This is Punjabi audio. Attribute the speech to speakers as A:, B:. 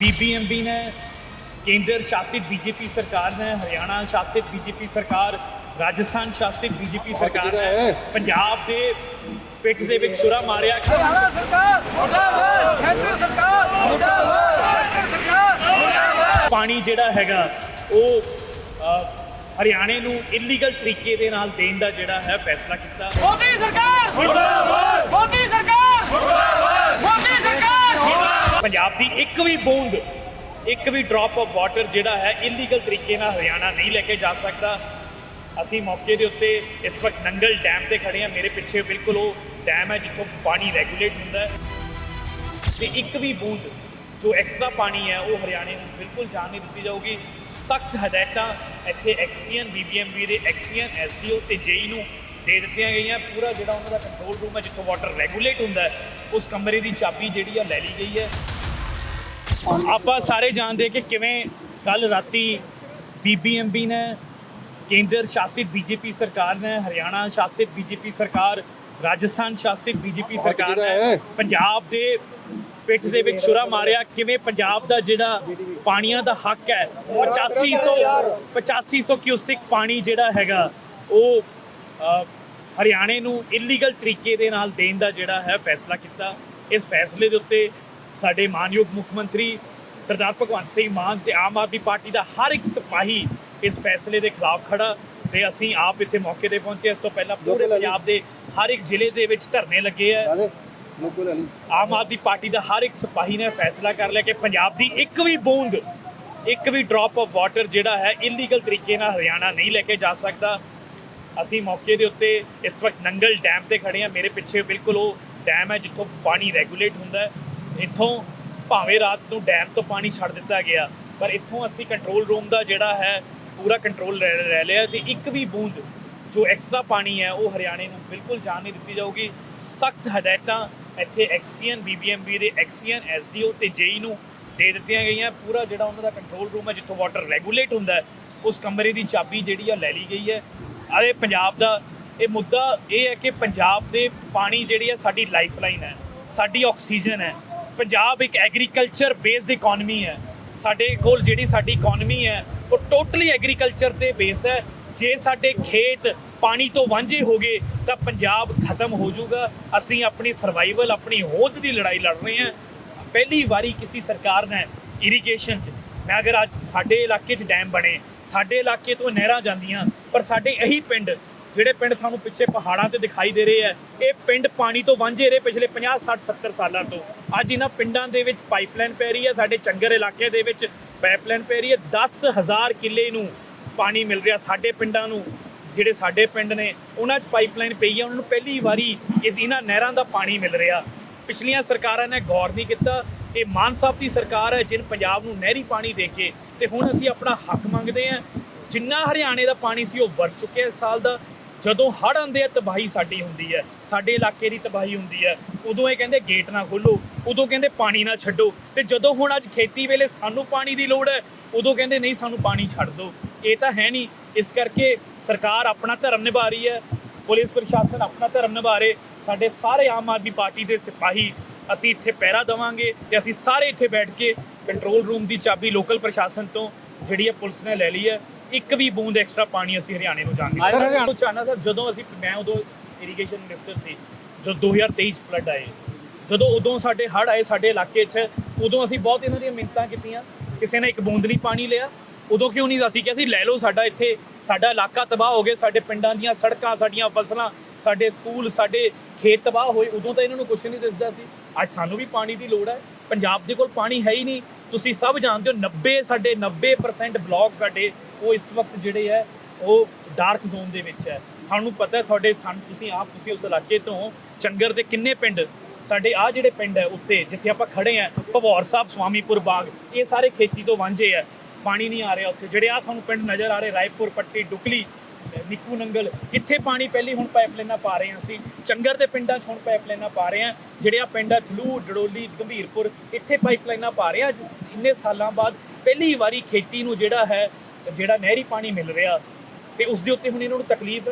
A: ਬੀਬੀਐਮਬੀ ਨੇ ਕੇਂਦਰ ਸ਼ਾਸਿਤ ਬੀਜੇਪੀ ਸਰਕਾਰ ਨੇ ਹਰਿਆਣਾ ਸ਼ਾਸਿਤ ਬੀਜੇਪੀ ਸਰਕਾਰ ਰਾਜਸਥਾਨ ਸ਼ਾਸਿਤ ਬੀਜੇਪੀ ਸਰਕਾਰ ਨੇ ਪੰਜਾਬ ਦੇ ਪਿੱਠ ਦੇ ਵਿੱਚ ਛੁਰਾ ਮਾਰਿਆ।
B: ਹਰਿਆਣਾ ਸਰਕਾਰ ਮੁਰਦਾਬਾਦ! ਕੇਂਦਰ ਸਰਕਾਰ ਮੁਰਦਾਬਾਦ! ਕੇਂਦਰ ਸਰਕਾਰ ਮੁਰਦਾਬਾਦ!
A: ਪਾਣੀ ਜਿਹੜਾ ਹੈਗਾ ਉਹ ਹਰਿਆਣੇ ਨੂੰ ਇਲੀਗਲ ਤਰੀਕੇ ਦੇ ਨਾਲ ਦੇਣ ਦਾ ਜਿਹੜਾ ਹੈ ਫੈਸਲਾ ਕੀਤਾ।
B: ਮੋਦੀ ਸਰਕਾਰ ਮੁਰਦਾਬਾਦ! ਮੋਦੀ ਸਰਕਾਰ ਮੁਰਦਾਬਾਦ ਮੋਦੀ ਸਰਕਾਰ ਮੁਰਦਾਬਾਦ
A: ਪੰਜਾਬ ਦੀ ਇੱਕ ਵੀ ਬੂੰਦ, ਇੱਕ ਵੀ ਡ੍ਰੌਪ ਆਫ ਵਾਟਰ ਜਿਹੜਾ ਹੈ ਇਲੀਗਲ ਤਰੀਕੇ ਨਾਲ ਹਰਿਆਣਾ ਨਹੀਂ ਲੈ ਕੇ ਜਾ ਸਕਦਾ। ਅਸੀਂ ਮੌਕੇ ਦੇ ਉੱਤੇ ਇਸ ਵਕਤ ਨੰਗਲ ਡੈਮ ਤੇ ਖੜੇ ਹਾਂ। ਮੇਰੇ ਪਿੱਛੇ ਬਿਲਕੁਲ ਉਹ ਡੈਮ ਹੈ ਜਿੱਥੋਂ ਪਾਣੀ ਰੈਗੂਲੇਟ ਹੁੰਦਾ ਹੈ। ਤੇ ਇੱਕ ਵੀ ਬੂੰਦ ਜੋ ਐਕਸਟਰਾ ਪਾਣੀ ਹੈ, ਉਹ ਹਰਿਆਣੇ ਨੂੰ ਬਿਲਕੁਲ ਜਾਣ ਨਹੀਂ ਦਿੱਤੀ ਜਾਊਗੀ। ਸਖਤ ਹਦਾਇਤਾਂ ਇੱਥੇ ਐਕਸੀਅਨ ਬੀਬੀਐਮਬੀ ਦੇ ਐਕਸੀਅਨ ਐਸਡੀਓ ਤੇ ਜੇਈ ਨੂੰ ਦੇ ਦਿੱਤੀਆਂ ਗਈਆਂ। ਪੂਰਾ ਜਿਹੜਾ ਉਹਨਾਂ ਦਾ ਕੰਟਰੋਲ ਰੂਮ ਹੈ, ਜਿੱਥੋਂ ਵਾਟਰ ਰੈਗੂਲੇਟ ਹੁੰਦਾ ਹੈ, ਉਸ ਕਮਰੇ ਦੀ ਚਾਬੀ ਜਿਹੜੀ ਆ ਲੈ ਲਈ ਗਈ ਹੈ। ਆਪਾਂ ਸਾਰੇ ਜਾਣਦੇ ਕਿ ਕਿਵੇਂ ਕੱਲ ਰਾਤੀ ਬੀਬੀਐਮਬੀ ਨੇ ਕੇਂਦਰ ਸ਼ਾਸਿਤ ਬੀਜੇਪੀ ਸਰਕਾਰ ਨੇ ਹਰਿਆਣਾ ਸ਼ਾਸਿਤ ਬੀਜੇਪੀ ਸਰਕਾਰ ਰਾਜਸਥਾਨ ਸ਼ਾਸਿਤ ਬੀਜੇਪੀ ਸਰਕਾਰ ਨੇ ਪੰਜਾਬ ਦੇ ਪਿੱਠ ਦੇ ਵਿੱਚ ਛੁਰਾ ਮਾਰਿਆ। ਕਿਵੇਂ ਪੰਜਾਬ ਦਾ ਜਿਹੜਾ ਪਾਣੀਆਂ ਦਾ ਹੱਕ ਹੈ 8500 8500 ਕਿਊਸਿਕ ਪਾਣੀ ਜਿਹੜਾ ਹੈਗਾ ਉਹ ਹਰਿਆਣੇ ਨੂੰ ਇਲੀਗਲ ਤਰੀਕੇ ਦੇ ਨਾਲ ਦੇਣ ਦਾ ਜਿਹੜਾ ਹੈ ਫੈਸਲਾ ਕੀਤਾ। ਇਸ ਫੈਸਲੇ ਦੇ ਉੱਤੇ ਸਾਡੇ ਮਾਨਯੋਗ ਮੁੱਖ ਮੰਤਰੀ ਸਰਦਾਰ ਭਗਵੰਤ ਸਿੰਘ ਮਾਨ ਤੇ ਆਮ ਆਦਮੀ ਪਾਰਟੀ ਦਾ ਹਰ ਇੱਕ ਸਿਪਾਹੀ ਇਸ ਫੈਸਲੇ ਦੇ ਖਿਲਾਫ ਖੜਾ ਤੇ ਅਸੀਂ ਆਪ ਇੱਥੇ ਮੌਕੇ ਤੇ ਪਹੁੰਚੇ। ਇਸ ਤੋਂ ਪਹਿਲਾਂ ਪੂਰੇ ਪੰਜਾਬ ਦੇ ਹਰ ਇੱਕ ਜ਼ਿਲ੍ਹੇ ਦੇ ਵਿੱਚ ਧਰਨੇ ਲੱਗੇ ਆ। ਆਮ ਆਦਮੀ ਪਾਰਟੀ ਦਾ ਹਰ ਇੱਕ ਸਿਪਾਹੀ ਨੇ ਫੈਸਲਾ ਕਰ ਲਿਆ ਕਿ ਪੰਜਾਬ ਦੀ ਇੱਕ ਵੀ ਬੂੰਦ ਇੱਕ ਵੀ ਡ੍ਰੌਪ ਆਫ ਵਾਟਰ ਜਿਹੜਾ ਹੈ ਇਲੀਗਲ ਤਰੀਕੇ ਨਾਲ ਹਰਿਆਣਾ ਨਹੀਂ ਲੈ ਕੇ ਜਾ ਸਕਦਾ। ਅਸੀਂ ਮੌਕੇ ਦੇ ਉੱਤੇ ਇਸ ਵਕਤ ਨੰਗਲ ਡੈਮ ਤੇ ਖੜੇ ਹਾਂ। ਮੇਰੇ ਪਿੱਛੇ ਬਿਲਕੁਲ ਉਹ ਡੈਮ ਹੈ ਜਿੱਥੋਂ ਪਾਣੀ ਰੈਗੂਲੇਟ ਹੁੰਦਾ ਹੈ। ਇੱਥੋਂ ਭਾਵੇਂ ਰਾਤ ਨੂੰ ਡੈਮ ਤੋਂ ਪਾਣੀ ਛੱਡ ਦਿੱਤਾ ਗਿਆ, ਪਰ ਇੱਥੋਂ ਅਸੀਂ ਕੰਟਰੋਲ ਰੂਮ ਦਾ ਜਿਹੜਾ ਹੈ, ਪੂਰਾ ਕੰਟਰੋਲ ਲੈ ਲੈ ਲਿਆ ਤੇ ਇੱਕ ਵੀ ਬੂੰਦ ਜੋ ਐਕਸਟਰਾ ਪਾਣੀ ਹੈ, ਉਹ ਹਰਿਆਣੇ ਨੂੰ ਬਿਲਕੁਲ ਜਾਣ ਨਹੀਂ ਦਿੱਤੀ ਜਾਊਗੀ। ਸਖਤ ਹਦਾਇਤਾਂ ਇੱਥੇ ਐਕਸੀਅਨ ਬੀਬੀਐਮਬੀ ਦੇ ਐਕਸੀਅਨ ਐਸਡੀਓ ਤੇ ਜੇਈ ਨੂੰ ਦੇ ਦਿੱਤੀਆਂ ਗਈਆਂ। ਪੂਰਾ ਜਿਹੜਾ ਉਹਨਾਂ ਦਾ ਕੰਟਰੋਲ ਰੂਮ ਹੈ, ਜਿੱਥੋਂ ਵਾਟਰ ਰੈਗੂਲੇਟ ਹੁੰਦਾ ਉਸ ਕਮਰੇ ਦੀ ਚਾਬੀ ਜਿਹੜੀ ਆ ਲੈ ਲਈ ਗਈ ਹੈ। ਅਰੇ ਪੰਜਾਬ ਦਾ ਇਹ ਮੁੱਦਾ ਇਹ ਹੈ ਕਿ ਪੰਜਾਬ ਦੇ ਪਾਣੀ ਜਿਹੜੀ ਹੈ, ਸਾਡੀ ਲਾਈਫਲਾਈਨ ਹੈ, ਸਾਡੀ ਆਕਸੀਜਨ ਹੈ। ਪੰਜਾਬ ਇੱਕ ਐਗਰੀਕਲਚਰ ਬੇਸਡ ਇਕਨੋਮੀ ਹੈ। ਸਾਡੇ ਕੋਲ ਜਿਹੜੀ ਸਾਡੀ ਇਕਨੋਮੀ ਹੈ, ਉਹ ਟੋਟਲੀ ਐਗਰੀਕਲਚਰ ਤੇ ਬੇਸ ਹੈ। ਜੇ ਸਾਡੇ ਖੇਤ ਪਾਣੀ ਤੋਂ ਵਾਂਝੇ ਹੋ ਗਏ, ਤਾਂ ਪੰਜਾਬ ਖਤਮ ਹੋ ਜਾਊਗਾ। ਅਸੀਂ ਆਪਣੀ ਸਰਵਾਈਵਲ ਆਪਣੀ ਹੋਂਦ ਦੀ ਲੜਾਈ ਲੜ ਰਹੇ ਹਾਂ। ਪਹਿਲੀ ਵਾਰੀ ਕਿਸੇ ਸਰਕਾਰ ਨੇ ਇਰੀਗੇਸ਼ਨ 'ਚ, ਮੈਂ ਅਗਰ ਅੱਜ ਸਾਡੇ ਇਲਾਕੇ 'ਚ ਡੈਮ ਬਣੇ, ਸਾਡੇ ਇਲਾਕੇ ਤੋਂ ਨਹਿਰਾਂ ਜਾਂਦੀਆਂ, ਪਰ ਸਾਡੇ ਇਹੀ ਪਿੰਡ ਜਿਹੜੇ ਪਿੰਡ ਤੁਹਾਨੂੰ ਪਿੱਛੇ ਪਹਾੜਾਂ ਤੇ ਦਿਖਾਈ ਦੇ ਰਹੇ ਆ, ਇਹ ਪਿੰਡ ਪਾਣੀ ਤੋਂ ਵਾਂਝੇ ਰਹੇ ਪਿਛਲੇ 50 60 70 ਸਾਲਾਂ ਤੋਂ। ਅੱਜ ਇਹਨਾਂ ਪਿੰਡਾਂ ਦੇ ਵਿੱਚ ਪਾਈਪਲਾਈਨ ਪੈ ਰਹੀ ਹੈ, ਸਾਡੇ ਚੰਗਰ ਇਲਾਕੇ ਦੇ ਵਿੱਚ ਪਾਈਪਲਾਈਨ ਪੈ ਰਹੀ ਹੈ। 10000 ਕਿੱਲੇ ਨੂੰ ਪਾਣੀ ਮਿਲ ਰਿਹਾ ਸਾਡੇ ਪਿੰਡਾਂ ਨੂੰ, ਜਿਹੜੇ ਸਾਡੇ ਪਿੰਡ ਨੇ, ਉਹਨਾਂ 'ਚ ਪਾਈਪਲਾਈਨ ਪਈ ਹੈ। ਉਹਨਾਂ ਨੂੰ ਪਹਿਲੀ ਵਾਰੀ ਇਸ ਇਹਨਾਂ ਨਹਿਰਾਂ ਦਾ ਪਾਣੀ ਮਿਲ ਰਿਹਾ। ਪਿਛਲੀਆਂ ਸਰਕਾਰਾਂ ਨੇ ਗੌਰ ਨਹੀਂ ਕੀਤਾ। ਇਹ ਮਾਨ ਸਾਹਿਬ ਦੀ ਸਰਕਾਰ ਹੈ ਜਿਨ ਪੰਜਾਬ ਨੂੰ ਨਹਿਰੀ ਪਾਣੀ ਦੇ ਕੇ, ਤੇ ਹੁਣ ਅਸੀਂ ਆਪਣਾ ਹੱਕ ਮੰਗਦੇ ਹਾਂ। ਜਿੰਨਾ ਹਰਿਆਣੇ ਦਾ ਪਾਣੀ ਸੀ, ਉਹ ਵਰਤ ਚੁੱਕਿਆ ਇਸ ਸਾਲ ਦਾ। ਜਦੋਂ ਹੜ੍ਹ ਆਉਂਦੇ ਆ, ਤਬਾਹੀ ਸਾਡੀ ਹੁੰਦੀ ਹੈ। ਸਾਡੇ ਇਲਾਕੇ ਦੀ ਤਬਾਹੀ ਹੁੰਦੀ ਹੈ। ਉਦੋਂ ਇਹ ਕਹਿੰਦੇ ਗੇਟ ਨਾ ਖੋਲੋ ਉਦੋਂ ਕਹਿੰਦੇ ਪਾਣੀ ਨਾ ਛੱਡੋ। ਤੇ ਜਦੋਂ ਹੁਣ ਅੱਜ ਖੇਤੀ ਵੇਲੇ ਸਾਨੂੰ ਪਾਣੀ ਦੀ ਲੋੜ ਹੈ, ਉਦੋਂ ਕਹਿੰਦੇ ਨਹੀਂ, ਸਾਨੂੰ ਪਾਣੀ ਛੱਡ ਦਿਓ। ਇਹ ਤਾਂ ਹੈ ਨਹੀਂ। ਇਸ ਕਰਕੇ ਸਰਕਾਰ ਆਪਣਾ ਧਰਮ ਨਿਭਾ ਰਹੀ ਹੈ। ਪੁਲਿਸ ਪ੍ਰਸ਼ਾਸਨ ਆਪਣਾ ਧਰਮ ਨਿਭਾ ਰਹੇ। ਸਾਡੇ ਸਾਰੇ ਆਮ ਆਦਮੀ ਪਾਰਟੀ ਦੇ ਸਿਪਾਹੀ ਅਸੀਂ ਇੱਥੇ ਪਹਿਰਾ ਦੇਵਾਂਗੇ ਤੇ ਅਸੀਂ ਸਾਰੇ ਇੱਥੇ ਬੈਠ ਕੇ ਕੰਟਰੋਲ ਰੂਮ ਦੀ ਚਾਬੀ ਲੋਕਲ ਪ੍ਰਸ਼ਾਸਨ ਤੋਂ ਜਿਹੜੀ ਹੈ ਪੁਲਿਸ ਨੇ ਲੈ ਲਈ ਹੈ ਇੱਕ ਵੀ ਬੂੰਦ ਐਕਸਟਰਾ ਪਾਣੀ ਅਸੀਂ ਹਰਿਆਣੇ ਨੂੰ ਜਾਣ ਨਹੀਂ
C: ਸਰ, ਹਰਿਆਣਾ-
A: ਚਾਹਨਾ ਸਰ ਜਦੋਂ ਅਸੀਂ ਮੈਂ ਉਦੋਂ ਇਰੀਗੇਸ਼ਨ ਮਿਨਿਸਟਰ ਸੀ ਜਦੋਂ 2023 ਚ ਫਲੱਡ ਆਏ ਜਦੋਂ ਉਦੋਂ ਸਾਡੇ ਹੜ੍ਹ ਆਏ ਸਾਡੇ ਇਲਾਕੇ 'ਚ ਉਦੋਂ ਅਸੀਂ ਬਹੁਤ ਇਹਨਾਂ ਦੀਆਂ ਮਿੰਨਤਾਂ ਕੀਤੀਆਂ। ਕਿਸੇ ਨੇ ਇੱਕ ਬੂੰਦ ਨਹੀਂ ਪਾਣੀ ਲਿਆ ਉਦੋਂ ਕਿਉਂ ਨਹੀਂ ਅਸੀਂ ਕਿਹਾ ਸੀ ਲੈ ਲਓ ਸਾਡਾ ਇੱਥੇ ਸਾਡਾ ਇਲਾਕਾ ਤਬਾਹ ਹੋ ਗਿਆ ਸਾਡੇ ਪਿੰਡਾਂ ਦੀਆਂ ਸੜਕਾਂ ਸਾਡੀਆਂ ਫਸਲਾਂ ਸਾਡੇ ਸਕੂਲ ਸਾਡੇ ਖੇਤ ਤਬਾਹ ਹੋਏ ਉਦੋਂ ਤਾਂ ਇਹਨਾਂ ਨੂੰ ਕੁਝ ਨਹੀਂ ਦਿਸਦਾ ਸੀ। ਅੱਜ ਸਾਨੂੰ ਵੀ ਪਾਣੀ ਦੀ ਲੋੜ ਹੈ। ਪੰਜਾਬ ਦੇ ਕੋਲ ਪਾਣੀ ਹੈ ਹੀ ਨਹੀਂ। ਤੁਸੀਂ ਸਭ ਜਾਣਦੇ ਹੋ 90 ਸਾਡੇ 90% ਬਲਾਕ ਸਾਡੇ, ਉਹ ਇਸ ਵਕਤ ਜਿਹੜੇ ਹੈ, ਉਹ ਡਾਰਕ ਜ਼ੋਨ ਦੇ ਵਿੱਚ ਹੈ। ਤੁਹਾਨੂੰ ਪਤਾ ਤੁਹਾਡੇ, ਸਾਨੂੰ ਤੁਸੀਂ ਆਪ, ਤੁਸੀਂ ਉਸ ਇਲਾਕੇ ਤੋਂ ਚੰਗਰ ਦੇ ਕਿੰਨੇ ਪਿੰਡ, ਸਾਡੇ ਆ ਜਿਹੜੇ ਪਿੰਡ ਹੈ ਉੱਤੇ, ਜਿੱਥੇ ਆਪਾਂ ਖੜੇ ਆ ਭਵੌਰ ਸਾਹਿਬ, ਸਵਾਮੀਪੁਰ ਬਾਗ, ਇਹ ਸਾਰੇ ਖੇਤੀ ਤੋਂ ਵਾਂਝੇ ਆ ਪਾਣੀ ਨਹੀਂ ਆ ਰਿਹਾ ਉੱਥੇ। ਜਿਹੜੇ ਆ ਤੁਹਾਨੂੰ ਪਿੰਡ ਨਜ਼ਰ ਆ ਰਹੇ, ਰਾਏਪੁਰ, ਪੱਟੀ, ਡੁਕਲੀ ਨਿੱਕੂ ਨੰਗਲ ਇੱਥੇ ਪਾਣੀ ਪਹਿਲੀ ਹੁਣ ਪਾਈਪਲਾਈਨਾਂ ਪਾ ਰਹੇ ਹਾਂ ਅਸੀਂ? ਚੰਗਰ ਦੇ ਪਿੰਡਾਂ 'ਚ ਹੁਣ ਪਾਈਪਲਾਈਨਾਂ ਪਾ ਰਹੇ ਹਾਂ। ਜਿਹੜੇ ਆ ਪਿੰਡ ਆ ਥਲੂ ਡੜੋਲੀ, ਗੰਭੀਰਪੁਰ, ਇੱਥੇ ਪਾਈਪਲਾਈਨਾਂ ਪਾ ਰਹੇ ਆ ਇੰਨੇ ਸਾਲਾਂ ਬਾਅਦ ਪਹਿਲੀ ਵਾਰੀ ਖੇਤੀ ਨੂੰ ਜਿਹੜਾ ਹੈ, ਜਿਹੜਾ ਨਹਿਰੀ ਪਾਣੀ ਮਿਲ ਰਿਹਾ, ਤੇ ਉਸ ਦੇ ਉੱਤੇ ਹੁਣ ਇਹਨਾਂ ਨੂੰ ਤਕਲੀਫ